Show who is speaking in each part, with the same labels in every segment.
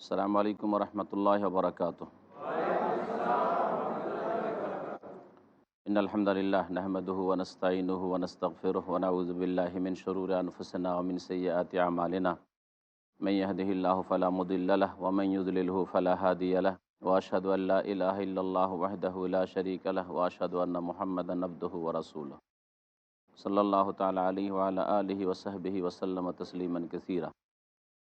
Speaker 1: السلام علیکم ورحمۃ اللہ وبرکاتہ۔ ان الحمد للہ نحمد ونستعین ونستغفر ونعوذ باللہ من شرور انفسنا ومن سیئات اعمالنا۔ من يهده الله فلا مضل له ومن يضلله فلا هادي له واشهد ان لا اله الا الله وحده لا شريك له واشهد ان محمدا عبده ورسوله صلی اللہ تعالی علیہ وعلى آلہ وصحبہ وسلم تسلیما کثیرا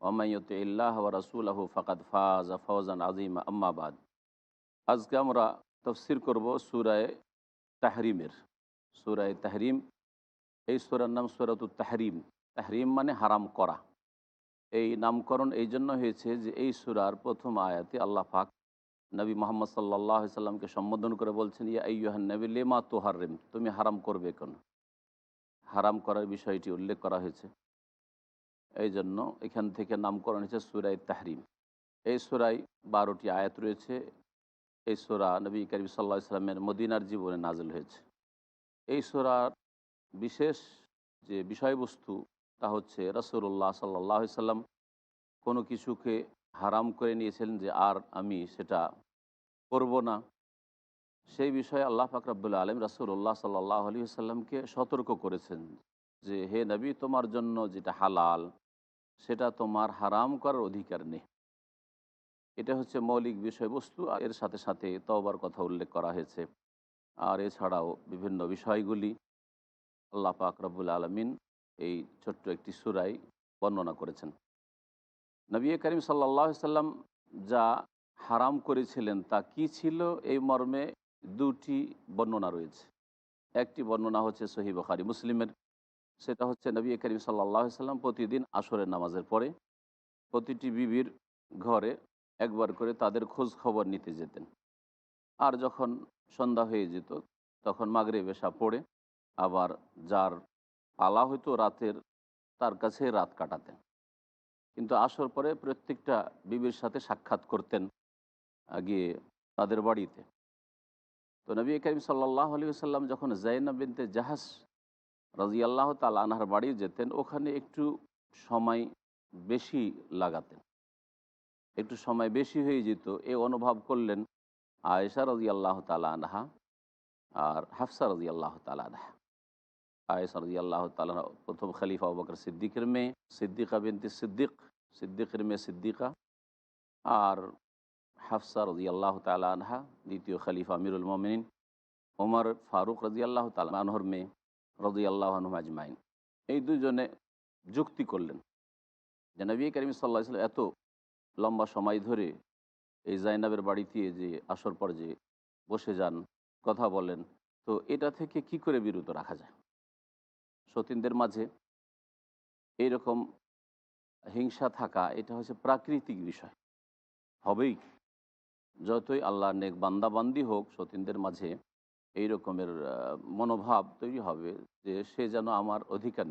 Speaker 1: ওমাইয়ত ইল্লাহ রসুলাহু ফকাত ফাজ ফৌজান আজিম আম্মাবাদ আজকে আমরা তফসির করব সুরায় তাহরিমের। সুরায় তাহরিম, এই সুরার নাম সুরাত তাহরিম। তাহরিম মানে হারাম করা। এই নামকরণ এই জন্য হয়েছে যে এই সুরার প্রথম আয়াতে আল্লাহ পাক নবী মোহাম্মদ সাল্লাহ সাল্লামকে সম্বোধন করে বলছেন, ইয়া ইয়ুহান নবী, লেমা তোহার তুমি হারাম করবে কেন? হারাম করার বিষয়টি উল্লেখ করা হয়েছে। এই জন্য এখান থেকে নামকরণ হয়েছে সুরাই তাহরিম। এই সুরাই বারোটি আয়াত রয়েছে। এই সুরা নবী করিম সাল্লা ইসলামের মদিনার জীবনে নাজল হয়েছে। এই সুরার বিশেষ যে বিষয়বস্তু তা হচ্ছে রসুল্লাহ সাল্লাহ সাল্লাম কোনো কিছুকে হারাম করে নিয়েছিলেন যে আর আমি সেটা করব না। সেই বিষয়ে আল্লাহ ফাকরাবুল্লা আলম রাসুল্লাহ সাল্লাহ আলী সাল্লামকে সতর্ক করেছেন যে, হে নবী, তোমার জন্য যেটা হালাল সেটা তোমার হারাম করার অধিকার নেই। এটা হচ্ছে মৌলিক বিষয়বস্তু, আর এর সাথে সাথে তওবার কথা উল্লেখ করা হয়েছে। আর এছাড়াও বিভিন্ন বিষয়গুলি আল্লাহ পাক রব্বুল আলমিন এই ছোট্ট একটি সুরাই বর্ণনা করেছেন। নবী করিম সাল্লাহ সাল্লাম যা হারাম করেছিলেন, তা কি ছিল? এই মর্মে দুটি বর্ণনা রয়েছে। একটি বর্ণনা হচ্ছে সহি বখারি মুসলিমের সেটা হচ্ছে নবী করিম সাল্লাহ সাল্লাম প্রতিদিন আসরের নামাজের পরে প্রতিটি বিবির ঘরে একবার করে তাদের খোঁজ খবর নিতে যেতেন। আর যখন সন্ধ্যা হয়ে যেত, তখন মাগরে বেশা পড়ে, আবার যার পালা হয়তো রাতের, তার কাছে রাত কাটাতেন। কিন্তু আসর পরে প্রত্যেকটা বিবির সাথে সাক্ষাৎ করতেন গিয়ে তাদের বাড়িতে। তো নবী করিম সাল্লাহ আলী সাল্লাম যখন জাইনা বিনতে জাহাজ রাজি আল্লাহ তাল আনহার বাড়ি যেতেন, ওখানে একটু সময় বেশি লাগাতেন। একটু সময় বেশি হয়ে যেত, এ অনুভব করলেন আয়েশা রাজি আল্লাহ তালা আনহা আর হাফসা রাজি আল্লাহ তালা আনহা। আয়েশা রাজি আল্লাহ তালা প্রথম খলিফা বকর সিদ্দিকের মেয়ে, সিদ্দিকা বিনতি সিদ্দিক, সিদ্দিকের মেয়ে সিদ্দিকা আর হাফসা রাজি আল্লাহ তালা আনহা, দ্বিতীয় খালিফা আমিরুল মমিন ওমর ফারুক রাজি আল্লাহ তালা আনহর মেয়ে। রদি আল্লাহ আজমাইন। এই দুজনে যুক্তি করলেন যে নবী করিম সাল্লাহ ইসলাম এত লম্বা সময় ধরে এই জাইনাবের বাড়িতে যে আসর পর যে বসে যান, কথা বলেন, তো এটা থেকে কি করে বিরত রাখা যায়? সতীনদের মাঝে এইরকম হিংসা থাকা, এটা হচ্ছে প্রাকৃতিক বিষয়। হবেই। যতই আল্লাহ নেক বান্দাবান্দি হোক, সতীনদের মাঝে এই রকমের মনোভাব তৈরি হবে যে সে যেন আমার অধিকার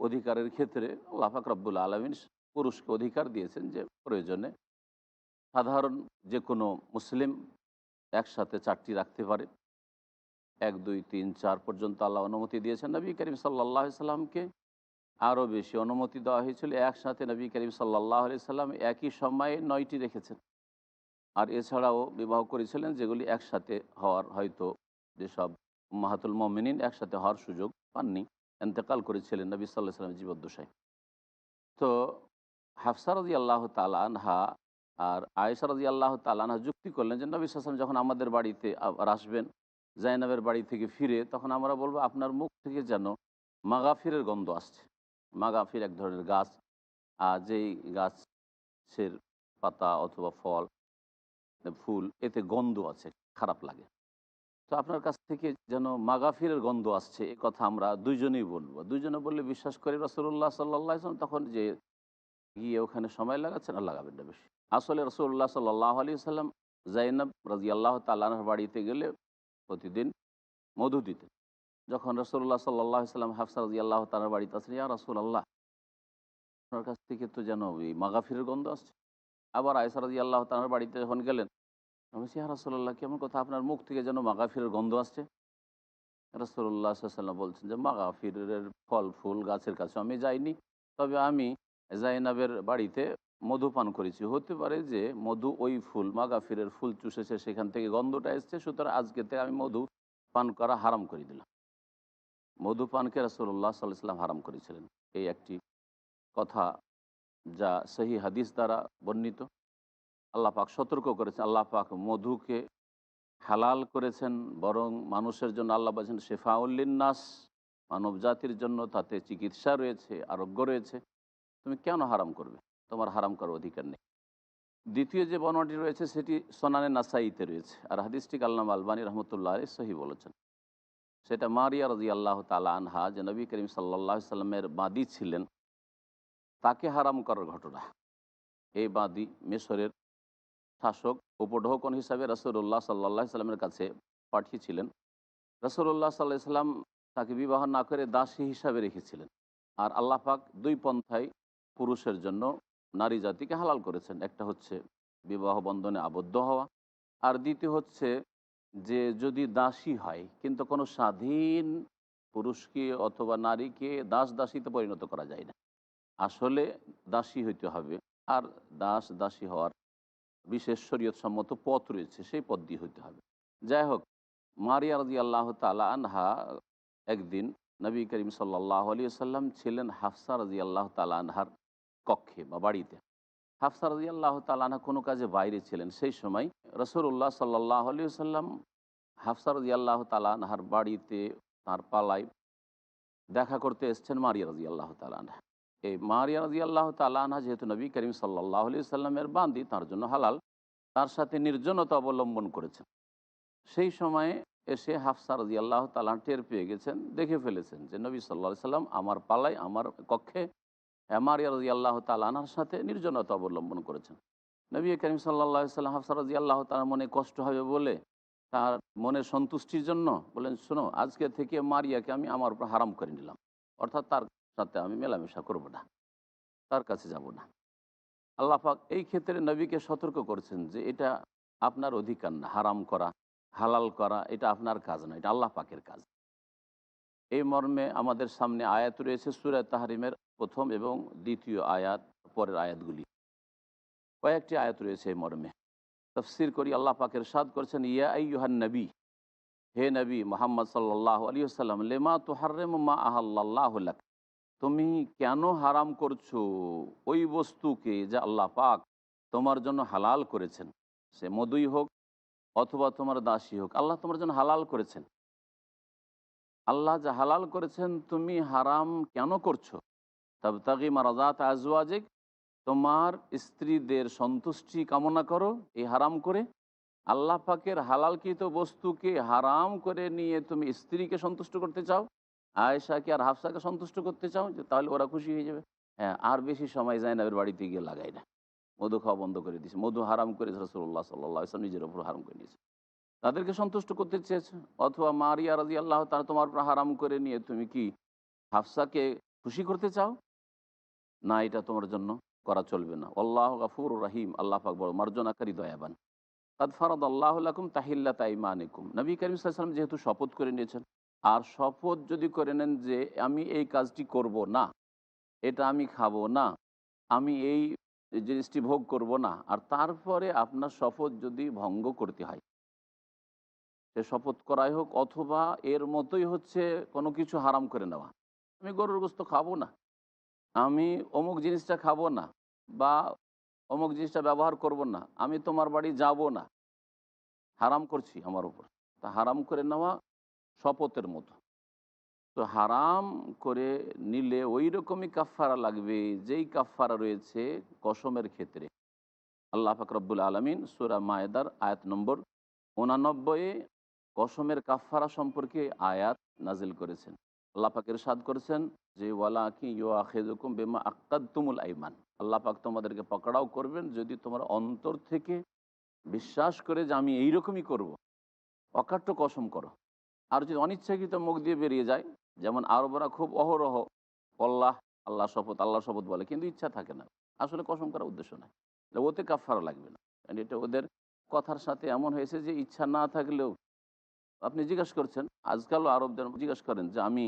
Speaker 1: অধিকারের ক্ষেত্রে আল্লাহাক রব্বুল আলমিন পুরুষকে অধিকার দিয়েছেন যে প্রয়োজনে সাধারণ যে কোনো মুসলিম একসাথে চারটি রাখতে পারে। এক, দুই, তিন, চার পর্যন্ত আল্লাহ অনুমতি দিয়েছেন। নবী করিম সাল্লাহ সাল্লামকে আরও বেশি অনুমতি দেওয়া হয়েছিল। একসাথে নবী করিম সাল্লাহ আলি সাল্লাম একই সময়ে নয়টি রেখেছেন। আর এছাড়াও বিবাহ করেছিলেন যেগুলি একসাথে হওয়ার হয়তো যেসব মাহাতুল মমিনিন একসাথে হওয়ার সুযোগ পাননি, এন্তেকাল করেছিলেন নবী সাল্লাহ সাল্লাম জীবদ্দশায়। তো হাফসা রাজি আল্লাহ তালানহা আর আয়েশা রাজি আল্লাহ তালানহা যুক্তি করলেন যে নবী সাল্লাম যখন আমাদের বাড়িতে আবার আসবেন জাইনাবের বাড়ি থেকে ফিরে, তখন আমরা বলব, আপনার মুখ থেকে যেন মাগাফিরের গন্ধ আসছে। মাগাফির এক ধরনের গাছ, আর যেই গাছের পাতা অথবা ফল, ফুল, এতে গন্ধ আছে, খারাপ লাগে। তো আপনার কাছ থেকে যেন মাগাফিরের গন্ধ আসছে, এ কথা আমরা দুইজনেই বলব। দুইজনে বললে বিশ্বাস করি রসুল্লাহ সাল্লাহ তখন যে গিয়ে ওখানে সময় লাগাচ্ছে না লাগাবেন না বেশি। আসলে রসুল্লাহ সাল্লাহ আলী সাল্লাম জাইনাব রাজি আল্লাহ তাল্লাহর বাড়িতে গেলে প্রতিদিন মধু দিতেন। যখন রসুল্লাহ সাল্লাহ সাল্লাম হাফসা রাজি আল্লাহ তালার বাড়িতে আসেন, ইয়া রসুল আল্লাহ আপনার কাছ থেকে তো যেন ওই মাগাফিরের গন্ধ আসছে। আবার আয়সা রাজি আল্লাহ তালার বাড়িতে যখন গেলেন আমি রসুল্লাহ কেমন কথা? আপনার মুখ থেকে যেন মাগাফিরের গন্ধ আসছে? রসুল্লাহ সাল্লাম বলছেন যে, মাগাফিরের ফল, ফুল, গাছের কাছে আমি যাইনি। তবে আমি জাইনাবের বাড়িতে মধু পান করেছি। হতে পারে যে মধু ওই ফুল, মাগাফিরের ফুল চুষেছে, সেখান থেকে গন্ধটা এসছে, সুতরাং আজকে থেকে আমি মধু পান করা হারাম করে দিলাম। মধু পানকে রসুল্লাহ সাল্লাম হারাম করেছিলেন। এই একটি কথা যা সহি হাদিস দ্বারা বর্ণিত। আল্লাহ পাক সতর্ক করেছেন আল্লাহ পাক মধুকে হালাল করেছেন, বরং মানুষের জন্য আল্লাহ বলছেন শেফাউল্লিনাস মানব জাতির জন্য তাতে চিকিৎসা রয়েছে, আরোগ্য রয়েছে। তুমি কেন হারাম করবে? তোমার হারাম করার অধিকার নেই। দ্বিতীয় যে বর্ণনাটি রয়েছে, সেটি সোনানে নাসাইতে রয়েছে। আর হাদিসটি আল্লাহ আলবানী রহমতুল্লাহ আলী সহি বলেছেন। সেটা মারিয়া রাজি আল্লাহ তালা আনহা, যে নবী করিম সাল্লাহ সাল্লামের বাদী ছিলেন, তাকে হারাম করার ঘটনা। এই বাদী মিশরের শাসক উপঢৌকন হিসাবে রসুল্লাহ সাল্লাহ সাল্লামের কাছে পাঠিয়েছিলেন। রসুল্লাহ সাল্লাহ সাল্লাম তাকে বিবাহ না করে দাসী হিসাবে রেখেছিলেন আর আল্লাহ পাক দুই পন্থায় পুরুষের জন্য নারী জাতিকে হালাল করেছেন। একটা হচ্ছে বিবাহ বন্ধনে আবদ্ধ হওয়া আর দ্বিতীয় হচ্ছে যে যদি দাসী হয় কিন্তু কোনো স্বাধীন পুরুষকে অথবা নারীকে দাস দাসীতে পরিণত করা যায় না। আসলে দাসী হইতে হবে আর দাস দাসী হওয়ার বিশেষ শরীয়ত সম্মত পথ রয়েছে, সেই পথ দিয়ে হইতে হবে। যাই হোক মারিয়া রাজি আল্লাহ তালা আনহা একদিন নবী করিম সাল্লাহ আলী সাল্লাম ছিলেন হাফসা রাজি আল্লাহ তালা আনহার কক্ষে বা বাড়িতে। হাফসা রাজি আল্লাহ তালানা কোনো কাজে বাইরে ছিলেন, সেই সময় রসুল্লাহ সাল্লাহ আলী সাল্লাম হাফসা রাজি আল্লাহ তালানহার বাড়িতে তার পালায় দেখা করতে এসছেন মারিয়া রাজি আল্লাহ তালানহা এই মারিয়া রাজি আল্লাহ তালানহা যেহেতু নবী করিম সাল্লাহ আলি সাল্লামের বান্দি, তার জন্য হালাল, তার সাথে নির্জনতা অবলম্বন করেছেন। সেই সময়ে এসে হাফসা রাজি আল্লাহ তালা টের পেয়ে গেছেন, দেখে ফেলেছেন যে নবী সাল্লাহ সাল্লাম আমার পালায়, আমার কক্ষে মারিয়া রাজি আল্লাহ তালানার সাথে নির্জনতা অবলম্বন করেছেন। নবী করিম সাল্লাহ সাল্লাম হাফসা রাজি আল্লাহ তালার মনে কষ্ট হবে বলে তার মনে সন্তুষ্টির জন্য বলেন শোনো, আজকে থেকে মারিয়াকে আমি আমার উপর হারাম করে নিলাম। অর্থাৎ তার সাথে আমি মেলামেশা করব না, তার কাছে যাব না। আল্লাহ পাক এই ক্ষেত্রে নবীকে সতর্ক করেছেন যে এটা আপনার অধিকার না, হারাম করা, হালাল করা, এটা আপনার কাজ না, এটা আল্লাহ পাকের কাজ। এই মর্মে আমাদের সামনে আয়াত রয়েছে সুরায় তাহারিমের প্রথম এবং দ্বিতীয় আয়াত, পরের আয়াতগুলি। কয়েকটি আয়াত রয়েছে এই মর্মে। তফসির করি আল্লাহ পাকের সাদ করছেন, ইয়া ইউহান নবী, হে নবী মোহাম্মদ সাল্লাহ আলী সাল্লাম লেমা তো হার্রেম মা আহাল্লাহ তুমি কেন হারাম করছ ওই বস্তুকে যা আল্লাহ পাক তোমার জন্য হালাল করেছেন? সে মধুই হোক অথবা তোমার দাসী হোক, আল্লাহ তোমার জন্য হালাল করেছেন। আল্লাহ যা হালাল করেছেন তুমি হারাম কেন করছ? তব তাগি মারাজাত আজওয়াজিক, তোমার স্ত্রীদের সন্তুষ্টি কামনা করো এই হারাম করে। আল্লাহ পাকের হালালকৃত বস্তুকে হারাম করে নিয়ে তুমি স্ত্রীকে সন্তুষ্ট করতে চাও? আয়েশাকে আর হাফসাকে সন্তুষ্ট করতে চাও, যে তাহলে ওরা খুশি হয়ে যাবে। হ্যাঁ আর বেশি সময় ওর বাড়িতে গিয়ে লাগাই না। মধু খাওয়া বন্ধ করে দিয়েছে মধু হারাম করেছে রসুল্লাহ সাল্লাহ ইসলাম নিজের ওপর হারাম করে নিয়েছে। তাদেরকে সন্তুষ্ট করতে চেয়েছে। অথবা মারিয়া রাজি আল্লাহ তারা তোমার উপর হারাম করে নিয়ে তুমি কি হাফসাকে খুশি করতে চাও? না, এটা তোমার জন্য করা চলবে না। আল্লাহ গাফুর রাহিম। আল্লাহ পাক বড় মার্জনাকারী, দয়াবান। কাদ ফারদ আল্লাহ আলাকুম তাহিল্লা তাইমানিকুম নবী করিম সাল্লাম যেহেতু শপথ করে নিয়েছেন আর শপথ যদি করে নেন যে আমি এই কাজটি করব না, এটা আমি খাব না, আমি এই জিনিসটি ভোগ করব না, আর তারপরে আপনার শপথ যদি ভঙ্গ করতে হয়, সে শপথ করাই হোক অথবা এর মতোই হচ্ছে কোনো কিছু হারাম করে নেওয়া। আমি গরুর গোস্ত খাব না, আমি অমুক জিনিসটা খাব না বা অমুক জিনিসটা ব্যবহার করব না, আমি তোমার বাড়ি যাব না, হারাম করছি আমার উপর। তা হারাম করে নেওয়া শপথের মতো। তো হারাম করে নিলে ওই রকমই কাফারা লাগবে যেই কাফারা রয়েছে কসমের ক্ষেত্রে। আল্লাহ ফাকরবুল আলমিন সুরা মায়েদার আয়াত নম্বর উনানব্বই কসমের কাফারা সম্পর্কে আয়াত নাজিল করেছেন। আল্লাহ পাক ইরশাদ করেছেন যে ওয়ালা কি ইউ আখেদুকুম বেমা আক্কাদতুমুল আইমান। আল্লাহ পাক তোমাদেরকে পকড়াও করবেন যদি তোমরা অন্তর থেকে বিশ্বাস করে যে, আমি এইরকমই করব। অকাট্য কসম করো। আর যদি অনিচ্ছাকৃত মুখ দিয়ে বেরিয়ে যায়, যেমন আরবরা খুব অহরহ, আল্লাহ আল্লাহ শপথ আল্লাহ শপথ বলে, কিন্তু ইচ্ছা থাকে না। আসলে কসম করার উদ্দেশ্য নাই। ওতে কাফারা লাগবে না। এটা ওদের কথার সাথে এমন হয়েছে যে ইচ্ছা না থাকলেও আপনি জিজ্ঞেস করছেন আজকালও আরবদের জিজ্ঞেস করেন যে, আমি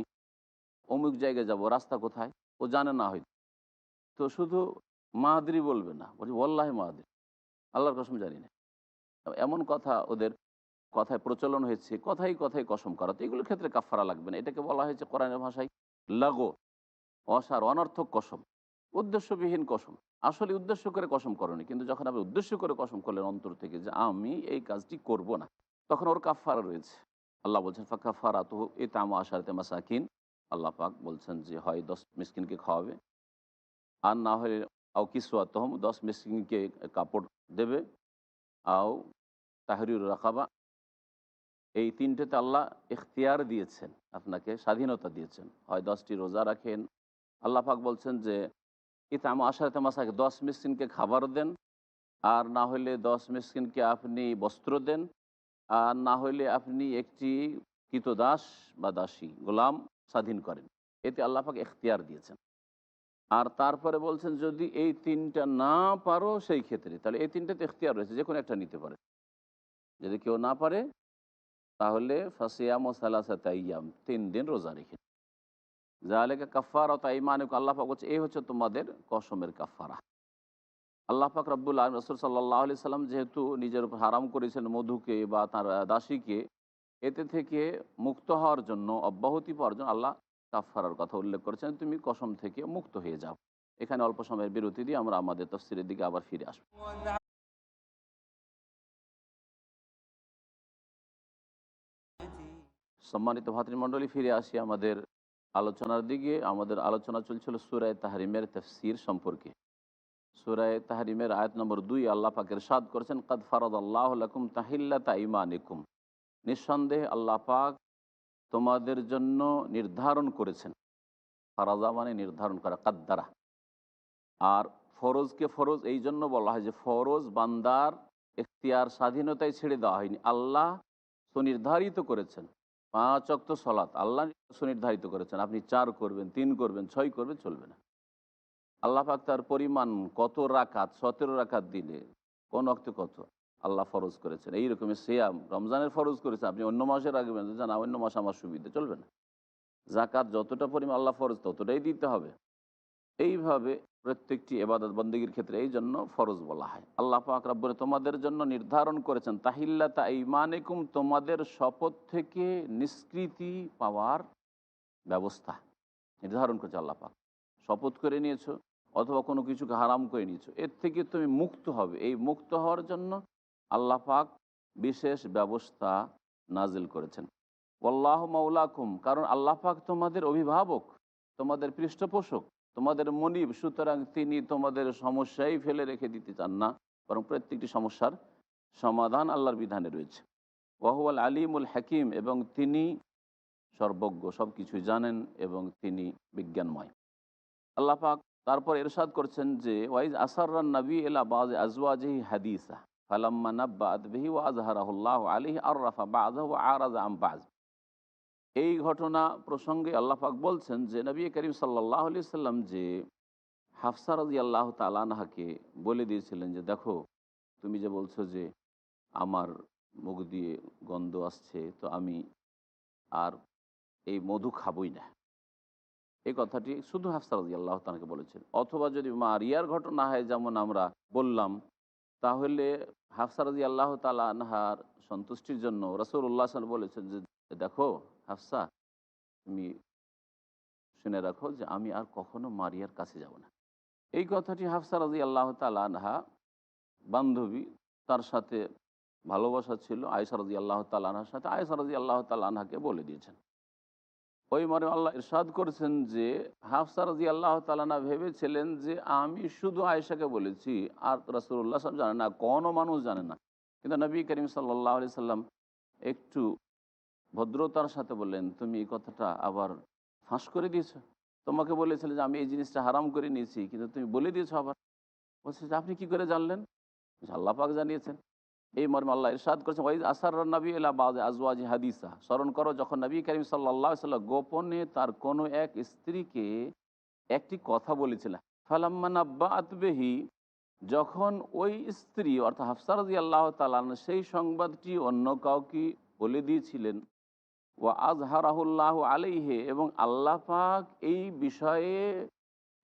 Speaker 1: অমুক জায়গায় যাব, রাস্তা কোথায়? ও জানে না হয়তো। তো শুধু মাহাদিরি বলবে না। বলছি ওল্লাহ মাহাদির, আল্লাহর কসম জানি না। এমন কথা ওদের কথায় প্রচলন হয়েছে কথাই কথাই কসম করা, তো এগুলোর ক্ষেত্রে কাফারা লাগবে না। এটাকে বলা হয়েছে কোরআনের ভাষায় লাগো, অসার, অনর্থক কসম, উদ্দেশ্যবিহীন কসম। আসলে উদ্দেশ্য করে কসম করনি, কিন্তু যখন আপনি উদ্দেশ্য করে কসম করলেন অন্তর থেকে যে আমি এই কাজটি করব না, তখন ওর কাফারা রয়েছে। আল্লাহ বলছেন ফাঁকা ফারা তো এ তামা আশারতে মাসাকিন। আল্লাহ পাক বলছেন যে, হয় দশ মিসকিনকে খাওয়াবে, আর না হলে আও কিসুয়া তহম দশ মিসকিনকে কাপড় দেবে, আও তাহরিউর রাখাবা এই তিনটেতে আল্লাহ এখতিয়ার দিয়েছেন, আপনাকে স্বাধীনতা দিয়েছেন। হয় দশটি রোজা রাখেন। আল্লাহ পাক বলছেন যে, ইতাম আশারাতে মাসাকে দশ মিসকিনকে খাবার দেন, আর না হলে দশ মিসকিনকে আপনি বস্ত্র দেন, আর না হলে আপনি একটি কৃতদাস বা দাসী গোলাম স্বাধীন করেন। এতে আল্লাহ পাক এখতিয়ার দিয়েছেন। আর তারপরে বলছেন, যদি এই তিনটা না পারো সেই ক্ষেত্রে, তাহলে এই তিনটাতে এখতিয়ার রয়েছে যে কোনো একটা নিতে পারে। যদি কেউ না পারে তাহলে ফাসিয়াম ও সালাসাতাইয়াম তিন দিন রোজা রেখে জালেকে কাফারা তাই মানে আল্লাহ পাক বলছে, এই হচ্ছে তোমাদের কসমের কাফারা আল্লাহ পাক রব্বুল আলম রসুল সাল্লাহ আলি সাল্লাম যেহেতু নিজের উপর হারাম করেছেন মধুকে বা তার দাসীকে, এতে থেকে মুক্ত হওয়ার জন্য, অব্যাহতি পাওয়ার জন্য আল্লাহ কাফারার কথা উল্লেখ করেছেন, তুমি কসম থেকে মুক্ত হয়ে যাও। এখানে অল্প সময়ের বিরতি দিয়ে আমরা আমাদের তফসিরের দিকে আবার ফিরে আসব। সম্মানিত ভাতৃমণ্ডলী, ফিরে আসি আমাদের আলোচনার দিকে। আমাদের আলোচনা চলছিল সুরায় তাহারিমের তফসির সম্পর্কে। সুরায় তাহারিমের আয়াত নম্বর দুই, আল্লাহ পাকের সাদ করেছেন, কদ ফারদ আল্লাহ তাহিল্লা তাইমানিকুম নিঃসন্দেহে আল্লাহ পাক তোমাদের জন্য নির্ধারণ করেছেন। ফারাজা মানে নির্ধারণ করা, কাদ্দারা। আর ফরজকে ফরজ, এই জন্য বলা হয় যে ফরজ বান্দার এখতিয়ার স্বাধীনতায় ছেড়ে দেওয়া হয়নি। আল্লাহ সুনির্ধারিত করেছেন। পাঁচ অক্ত সলাৎ। আল্লাহ সুনির্ধারিত করেছেন, আপনি চার করবেন, তিন করবেন, ছয় করবেন, চলবে না। আল্লাহ পাক তার পরিমাণ কত রাকাত, সতেরো রাকাত দিলে, কোন অক্তে কত? আল্লাহ ফরজ করেছেন। এইরকমই সেয়াম, রমজানের ফরজ করেছেন। আপনি অন্য মাসে রাখবেন, যে না, অন্য মাসে আমার সুবিধা, চলবে না। জাকাত যতটা পরিমাণ আল্লাহ ফরজ, ততটাই দিতে হবে। এইভাবে প্রত্যেকটি এবাদত বন্দীগীর ক্ষেত্রে এই জন্য ফরজ বলা হয়। আল্লাহ পাক রব্বরে তোমাদের জন্য নির্ধারণ করেছেন তাহিল্লা তা ইমানিকুম তোমাদের শপথ থেকে নিষ্কৃতি পাওয়ার ব্যবস্থা নির্ধারণ করেছে আল্লাহ পাক। শপথ করে নিয়েছো অথবা কোনো কিছুকে হারাম করে নিয়েছো, এর থেকে তুমি মুক্ত হবে। এই মুক্ত হওয়ার জন্য আল্লাহ পাক বিশেষ ব্যবস্থা নাজিল করেছেন। আল্লাহ মাউলাকুম কারণ আল্লাহ পাক তোমাদের অভিভাবক, তোমাদের পৃষ্ঠপোষক। তোমাদের মনিব, সুতরাং তিনি তোমাদের সমস্যাই ফেলে রেখে দিতে চান না, বরং প্রত্যেকটি সমস্যার সমাধান আল্লাহর বিধানে রয়েছে। ওয়াহুয়াল আলিমুল হাকিম, এবং তিনি সর্বজ্ঞ সব কিছুই জানেন এবং তিনি বিজ্ঞানময়। আল্লাহ পাক তারপর এরশাদ করছেন যে, ওয়াইজ আসারান নবী এলা বাজ হাদিসা, ফালাম্মা নাব্বাত বিহি ওয়াজহারাহুল্লাহ আলিহি আর রাফা বাযহু আরাজ আম বাজ এই ঘটনা প্রসঙ্গে আল্লাহ পাক বলছেন যে, নবী করিম সাল্লাহ আলি সাল্লাম যে হাফসা রাজি আল্লাহ তালানহাকে বলে দিয়েছিলেন যে, দেখো, তুমি যে বলছো যে আমার মুখ দিয়ে গন্ধ আসছে, তো আমি আর এই মধু খাবই না। এই কথাটি শুধু হাফসা রাজি আল্লাহ তালাকে বলেছেন। অথবা যদি মা রিয়ার ঘটনা হয়, যেমন আমরা বললাম, তাহলে হাফসা রাজি আল্লাহ তালানহার সন্তুষ্টির জন্য রসুল উল্লাহ বলেছেন যে, দেখো হাফসা, তুমি শুনে রাখো যে আমি আর কখনো মারিয়ার কাছে যাব না। এই কথাটি হাফসা রাজি আল্লাহ তালানহা বান্ধবী, তার সাথে ভালোবাসা ছিল আয়সা রাজি আল্লাহ তালানহার সাথে আয়সা রাজি আল্লাহ তালানহাকে বলে দিয়েছেন। ওই মরে আল্লাহ ইরশাদ করেছেন যে, হাফসা রাজি আল্লাহ তালানা ভেবেছিলেন যে, আমি শুধু আয়েশাকে বলেছি, আর রসুল্লাহ সাহেব জানে না, কোনো মানুষ জানে না। কিন্তু নবী করিম সাল্লাহ আলি সাল্লাম একটু ভদ্রতার সাথে বললেন, তুমি এই কথাটা আবার ফাঁস করে দিয়েছ। তোমাকে বলেছিলে যে আমি এই জিনিসটা হারাম করে নিয়েছি, কিন্তু তুমি বলে দিয়েছ আবার। বলছে যে, আপনি কি করে জানলেন? আল্লাহ পাক জানিয়েছেন। এই মর্মে আল্লাহ ইরশাদ করেছেন, ওয়াইজ আসার নবী এলা বাজ আজওয়াজি হাদিসা। স্মরণ করো, যখন নবী করিম সাল্লাহ সাল্লাম গোপনে তার কোনো এক স্ত্রীকে একটি কথা বলেছিলেন ফালাম্মানাব্বা আতবেহি যখন ওই স্ত্রী, অর্থাৎ হাফসারদি আল্লাহ তালান সেই সংবাদটি অন্য কাউকে বলে দিয়েছিলেন ও আজহারাহুল্লাহ আলাইহে, এবং আল্লাহ পাক এই বিষয়ে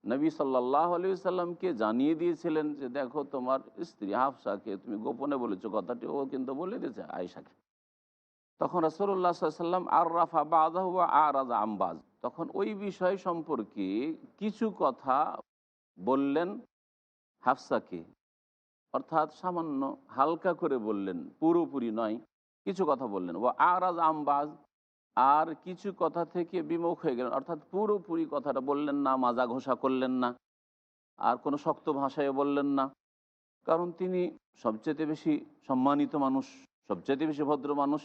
Speaker 1: নবী সাল্লাহ আলি সাল্লামকে জানিয়ে দিয়েছিলেন যে, দেখো, তোমার স্ত্রী হাফসাকে তুমি গোপনে বলেছ, কথাটি ও কিন্তু বলে দিয়েছে আয়সাকে তখন রসুল্লাহ সাল্লাম আর রাফা বাদাহ আর রাজা আম্বাজ। তখন ওই বিষয় সম্পর্কে কিছু কথা বললেন হাফসাকে। অর্থাৎ সামান্য হালকা করে বললেন, পুরোপুরি নয়, কিছু কথা বললেন। ও আরাজ আম্বাজ আর কিছু কথা থেকে বিমুখ হয়ে গেলেন। অর্থাৎ পুরোপুরি কথাটা বললেন না, মাজা ঘোষা করলেন না, আর কোনো শক্ত ভাষায় বললেন না। কারণ তিনি সবচেয়ে বেশি সম্মানিত মানুষ সবচেয়ে বেশি ভদ্র মানুষ,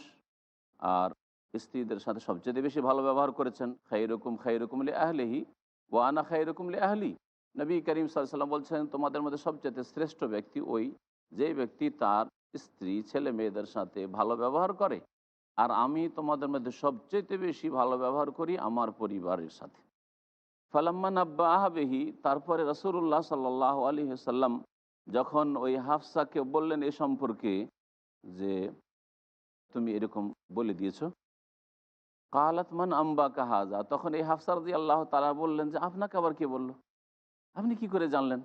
Speaker 1: আর স্ত্রীদের সাথে সবচেয়ে বেশি ভালো ব্যবহার করেছেন। খাই রকম খাই রকম লে আহলেহি ও আনা খাই রকম লে আহলি। নবী করিম সাল্লাম বলছেন, তোমাদের মধ্যে সবচেয়ে শ্রেষ্ঠ ব্যক্তি ওই যে ব্যক্তি তার স্ত্রী ছেলে মেয়েদের সাথে ভালো ব্যবহার করে। আর আমি তোমাদের মধ্যে সবচেয়ে বেশি ভালো ব্যবহার করি আমার পরিবারের সাথে। ফালাম্মান আব্বা আহাবেহি, তারপরে রসুল্লাহ সাল্লাহ আলী সাল্লাম যখন ওই হাফসাকে বললেন এ সম্পর্কে যে, তুমি এরকম বলে দিয়েছ? কালাতমান আম্বা কাহাজা তখন এই হাফসার দিয়ে আল্লাহ তারা বললেন যে, আপনাকে আবার কে বলল? আপনি কি করে জানলেন?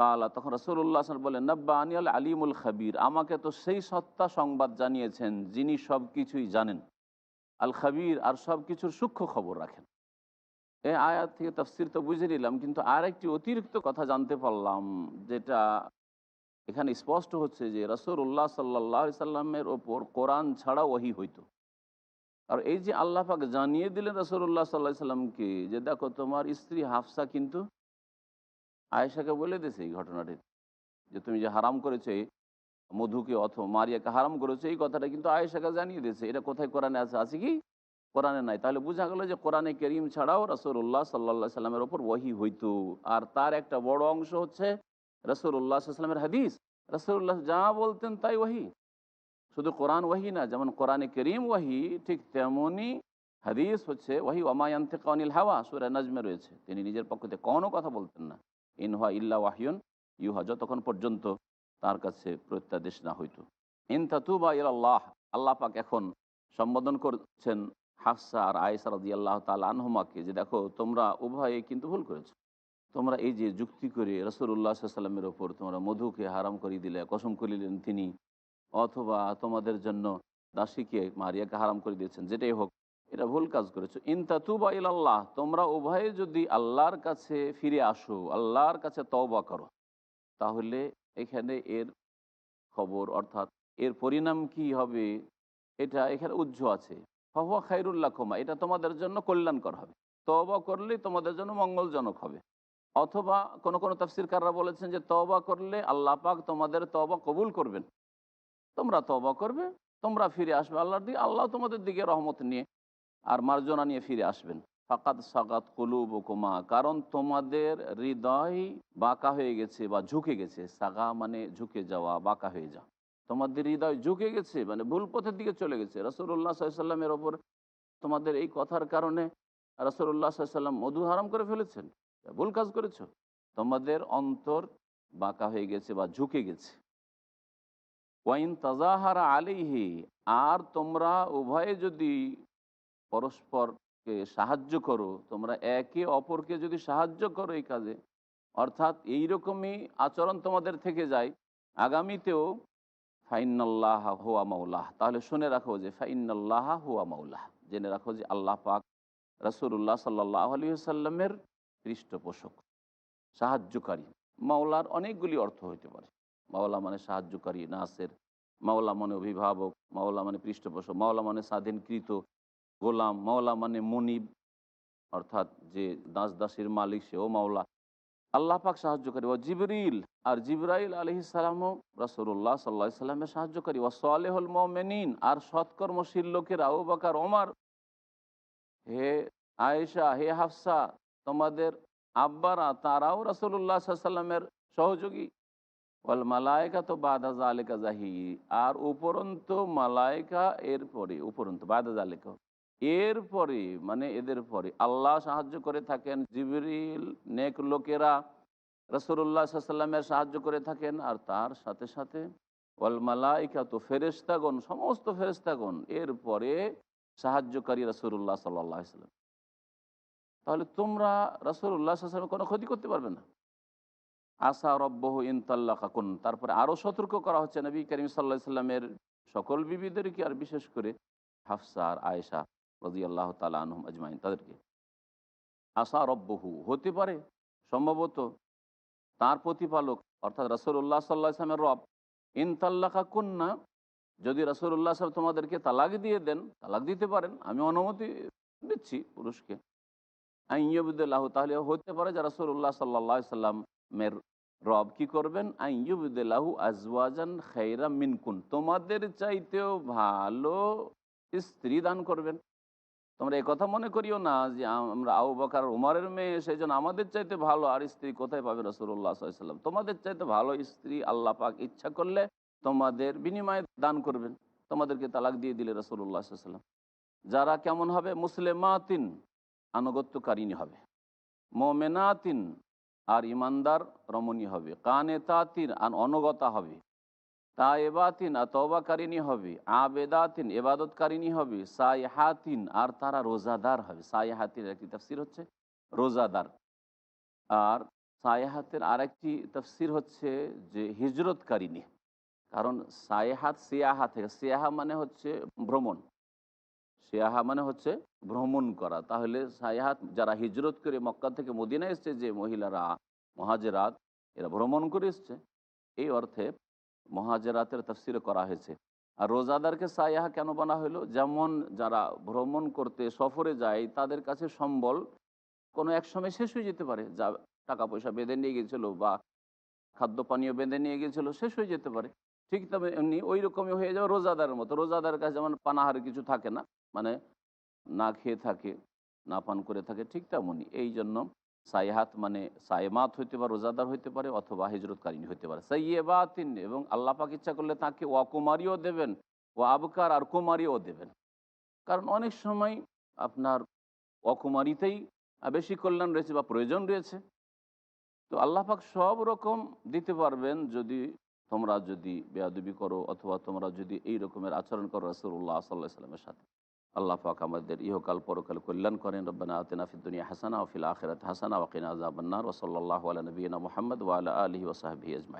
Speaker 1: কালা, তখন রসুল্লাহ বলেন নব্বা আনিয়াল আলিমুল খাবির। আমাকে তো সেই সত্তা সংবাদ জানিয়েছেন যিনি সব কিছুই জানেন। আল খাবির আর সব কিছুর সূক্ষ্ম খবর রাখেন। এই আয়াত থেকে তফসির তো বুঝে নিলাম, কিন্তু আর একটি অতিরিক্ত কথা জানতে পারলাম, যেটা এখানে স্পষ্ট হচ্ছে যে রসুল্লাহ সাল্লাহ সাল্লামের ওপর কোরআন ছাড়া ওহি হইতো। আর এই যে আল্লাহ পাক জানিয়ে দিলেন রসুল্লাহ সাল্লাহ সাল্লামকে যে, দেখো, তোমার স্ত্রী হাফসা কিন্তু আয়েশাকে বলে দিয়েছে এই ঘটনাটি, যে তুমি যে হারাম করেছে মধুকে অথবা মারিয়াকে হারাম করেছে, এই কথাটা কিন্তু আয়েশাকে জানিয়ে দিয়েছে। এটা কোথায় কোরআনে আছে? আছে কি? কোরআনে নাই। তাহলে বোঝা গেল যে কোরআনে করিম ছাড়াও রসুল্লাহ সাল্লা সাল্লামের ওপর ওহি হইতো। আর তার একটা বড় অংশ হচ্ছে রসুল্লাহ সাল্লামের হাদিস। রসুল্লাহ যা বলতেন তাই ওহি শুধু কোরআন ওহি না, যেমন কোরআনে করিম ওহি ঠিক তেমনই হাদিস হচ্ছে ওহি ওমায়ন্তে কনিল হাওয়া, সুরে নাজমে রয়েছে। তিনি নিজের পক্ষ থেকে কোনো কথা বলতেন না। ইনহা ইল্লা ওয়াহিউন ইউহা, যতক্ষণ পর্যন্ত তার কাছে প্রত্যাদেশ না হইত। ইন তাতুবা আল্লাহ আল্লাহ পাক এখন সম্বোধন করছেন হাফসা আর আয়সা রাজি আল্লাহ তাল আনহমাকে যে দেখো, তোমরা উভয়ে কিন্তু ভুল করেছ। তোমরা এই যে যুক্তি করে রসুল্লাহ সাল্লামের ওপর তোমরা মধুকে হারাম করিয়ে দিলে, কসম করিলেন তিনি, অথবা তোমাদের জন্য দাসীকে মারিয়াকে হারাম করে দিয়েছেন, যেটাই হোক এটা ভুল কাজ করেছ। ইনতাতুবা ইল্লাহ তোমরা উভয়ে যদি আল্লাহর কাছে ফিরে আসো, আল্লাহর কাছে তওবা করো, তাহলে এখানে এর খবর অর্থাৎ এর পরিণাম কি হবে? এটা এখানে উজ্জ্ব আছে। হওয়া খাইরুল্লাহ ক্ষমা এটা তোমাদের জন্য কল্যাণকর হবে। তবা করলে তোমাদের জন্য মঙ্গলজনক হবে। অথবা কোন কোন তাফসিরকাররা বলেছেন যে তবা করলে আল্লাহ পাক তোমাদের তবা কবুল করবেন। তোমরা তবা করবে, তোমরা ফিরে আসবে আল্লাহর দিকে, আল্লাহ তোমাদের দিকে রহমত নিয়ে। আর মার্জনা নিয়ে ফিরে আসবেন। ফাকাত সাকাত কলুব কোমা কারণ তোমাদের হৃদয় বাঁকা হয়ে গেছে বা ঝুঁকে গেছে। সাগা মানে ঝুঁকে যাওয়া, বাঁকা হয়ে যাওয়া। তোমাদের হৃদয় ঝুঁকে গেছে মানে ভুল পথের দিকে চলে গেছে। রসুল্লাহ সাল্লামের ওপর তোমাদের এই কথার কারণে রসুল্লাহ সাল্লাম মধু হারাম করে ফেলেছেন। ভুল কাজ করেছ। তোমাদের অন্তর বাঁকা হয়ে গেছে বা ঝুঁকে গেছে। ওয়াইন তাজাহারা আলিহি আর তোমরা উভয়ে যদি পরস্পরকে সাহায্য করো, তোমরা একে অপরকে যদি সাহায্য করো এই কাজে, অর্থাৎ এইরকমই আচরণ তোমাদের থেকে যায়। আগামীতেও ফাইনাল্লাহ হুয়া মাউলাহ তাহলে শুনে রাখো যে ফাইনাল্লাহ হুয়া মাউলাহ জেনে রাখো যে আল্লাহ পাক রসুল্লাহ সাল্লাহ আলী সাল্লামের পৃষ্ঠপোষক, সাহায্যকারী। মাওলার অনেকগুলি অর্থ হইতে পারে। মাওলা মানে সাহায্যকারী, নাসের। মাওলা মানে অভিভাবক, মাওলা মানে পৃষ্ঠপোষক, মাওলা মানে স্বাধীনকৃত গোলাম, মাওলা মানে মনিব, অর্থাৎ যে দাস দাসীর মালিক সেও মাওলা। আল্লাহ পাক সাহায্যকারী। ও জিবরিল, আর জিবরাইল আলহি সালামও রসুল্লাহ সাল্লা সাল্লামের সাহায্যকারী। ও সালেহুল মোমেনিন, আর সৎকর্মশীল লোকের আউ বাকার, ওমার। হে আয়েশা, হে হাফসা, তোমাদের আব্বারা, তারাও রসুল্লাহ সাল্লামের সহযোগী। ওয়াল মালায়কা তো বাদা জালেকা জাহি, আর উপরন্ত মালায়কা এর পরে, উপরন্ত বাদা জালেকা এরপরে মানে এদের পরে, আল্লাহ সাহায্য করে থাকেন জিবরিল, নেক লোকেরা রসুল্লাহ সাল্লামের সাহায্য করে থাকেন, আর তার সাথে সাথে ওয়াল মালাইকা তো ফেরেস্তাগণ সমস্ত ফেরেস্তাগণ এরপরে সাহায্যকারী রসুল্লাহ সাল্লাহ সাল্লাম তাহলে তোমরা রসুল্লাহ সাল্লামের কোনো ক্ষতি করতে পারবে না। আসা রব্বহ ইনতাল্লা কাকুন তারপরে আরও সতর্ক করা হচ্ছে নবী করিম সাল্লাহ সাল্লামের সকল বিবিদেরকে, আর বিশেষ করে হাফসা আর আয়েশা। রাজি আল্লাহ তালা আনহম আজমাইন, তাদেরকে। আশা রব্বহু, হতে পারে সম্ভবত তার প্রতিপালক, অর্থাৎ রসুল্লাহ সাল্লাহ ইসলামের রব। ইনতাল্লাকা কন্যা যদি রসুল্লাহ সাহেব তোমাদেরকে তালাক দিয়ে দেন, তালাক দিতে পারেন, আমি অনুমতি দিচ্ছি পুরুষকে। আইয়বুদ্দাহ তাহলে হতে পারে যে রসুল্লাহ সাল্লাহ সাল্লামের রব কি করবেন? আইয়ুবুদ্দাহু আজওয়াজান খৈরা মিনকুন, তোমাদের চাইতেও ভালো স্ত্রী দান করবেন। তোমরা কথা মনে করিও না যে আমরা আউ বাকার উমারের মেয়ে সেই জন্য আমাদের চাইতে ভালো আর স্ত্রী কোথায় পাবে রসুল্লাহ সাল্লাম তোমাদের চাইতে ভালো স্ত্রী আল্লাহ পাক ইচ্ছা করলে তোমাদের বিনিময়ে দান করবেন। তোমাদেরকে তালাক দিয়ে দিলে রসুল্লাহ সাল্লাম যারা কেমন হবে? মুসলিমাতিন আনুগত্যকারিনী হবে। মোমেনাতিন আর ইমানদার রমণী হবে। কানে তাতিন আর অনগতা হবে। তা এবাতিন, আর তবাকারিনী হবে। আবেদাতিন এবাদতকারিনী হবে। সাইহাতিন, আর তারা রোজাদার হবে। সাইহাতির একটি তফসির হচ্ছে রোজাদার। আর সাইহাতের আর একটি তফসির হচ্ছে যে হিজরতকারিনী কারণ সাইহাত সিয়াহা থেকে, সিয়াহা মানে হচ্ছে ভ্রমণ। সিয়াহা মানে হচ্ছে ভ্রমণ করা। তাহলে সাইহাত, যারা হিজরত করে মক্কা থেকে মদিনা এসছে, যে মহিলারা, মহাজেরাত, এরা ভ্রমণ করে এসছে। এই অর্থে মহাজেরাতের তফসির করা হয়েছে। আর রোজাদারকে সায়াহা কেন বানা হলো? যেমন যারা ভ্রমণ করতে, সফরে যায়, তাদের কাছে সম্বল কোনো এক সময় শেষ হয়ে যেতে পারে। যা টাকা পয়সা বেঁধে নিয়ে গেছিল বা খাদ্য পানীয় বেঁধে নিয়ে গেছিল, শেষ হয়ে যেতে পারে। ঠিক তবে এমনি ওই রকমই হয়ে যাবে রোজাদারের মতো। রোজাদারের কাছে যেমন পানাহার কিছু থাকে না মানে না খেয়ে থাকে, না পান করে থাকে, ঠিক তেমনই এই জন্য সাইহাত মানে সাইমাত হইতে পারে, রোজাদার হইতে পারে অথবা হিজরতকারিনী হইতে পারে। সাইয়েবাতিন এবং আল্লাহ পাক ইচ্ছা করলে তাকে ওয়াকুমারিও দেবেন ও আবকার আর কুমারিও দেবেন। কারণ অনেক সময় আপনার অকুমারিতেই বেশি কল্যাণ রয়েছে বা প্রয়োজন রয়েছে। তো আল্লাহ পাক সব রকম দিতে পারবেন যদি তোমরা যদি বেয়াদবি করো অথবা তোমরা যদি এই রকমের আচরণ করো রসুল্লাহ সাল্লাহ সাল্লামের সাথে। আল্লাহ পাক আমাদের ইহকাল পরকাল কল্যাণ করেন রব্বানা আতেনা ফিদ্দুনিয়া হাসানা ওফিল আখিরাত হাসানা ওয়াকিনা আযাবান্নার ওয়া সাল্লাল্লাহু আলা নবিয়িনা মুহাম্মদ ওয়া আলা আলিহি ওয়া সাহবিহি আজমাইন